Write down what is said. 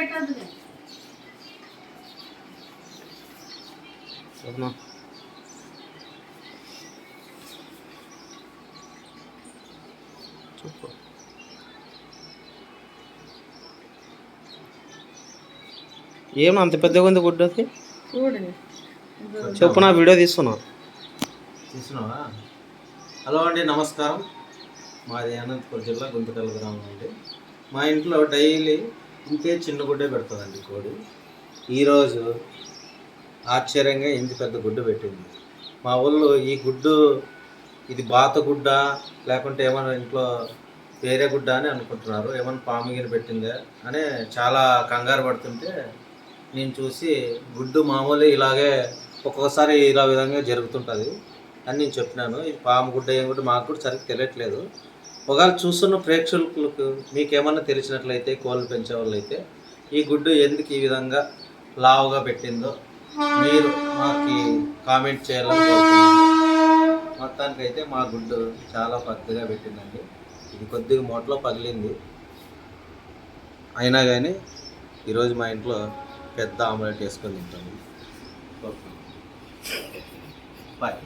పెట్టద్దు చెప్పు. ఏం అంత పెద్దగా ఉంది గుడ్డు అది? చూడండి. చెప్పు నా వీడియో తీస్తున్నా. చూసినావా హలో అండి నమస్కారం. మాది అనంతపురం జిల్లా గుంతకల్ గ్రామం అండి. మా ఇంట్లో డైలీ ఇంతే చిన్న గుడ్డే పెడుతుందండి కోడి. ఈరోజు ఆశ్చర్యంగా ఇంత పెద్ద గుడ్డు పెట్టింది. మా ఊళ్ళో ఈ గుడ్డు ఇది బాత గుడ్డ లేకుంటే ఏమైనా ఇంట్లో వేరే గుడ్డ అని అనుకుంటున్నారు. ఏమైనా పాము పెట్టిందే అని చాలా కంగారు పడుతుంటే నేను చూసి గుడ్డు మామూలు ఇలాగే ఒక్కొక్కసారి ఇలా విధంగా జరుగుతుంటుంది అని నేను చెప్పినాను. ఇది పాము గుడ్డ ఏం గుడ్డ మాకు కూడా సరిగ్గా తెలియట్లేదు. ఒకవేళ చూస్తున్న ప్రేక్షకులకు మీకేమన్నా తెలిసినట్లయితే కోళ్ళు పెంచే వాళ్ళైతే ఈ గుడ్డు ఎందుకు ఈ విధంగా లావుగా పెట్టిందో మీరు మాకు కామెంట్ చేయాలని మొత్తానికైతే మా గుడ్డు చాలా పెద్దగా పెట్టిందండి. ఇది కొద్దిగా మొట్టలో పగిలింది. అయినా కానీ ఈరోజు మా ఇంట్లో పెద్ద ఆమ్లెట్ వేసుకొని తింటాము ఓకే. బాయ్.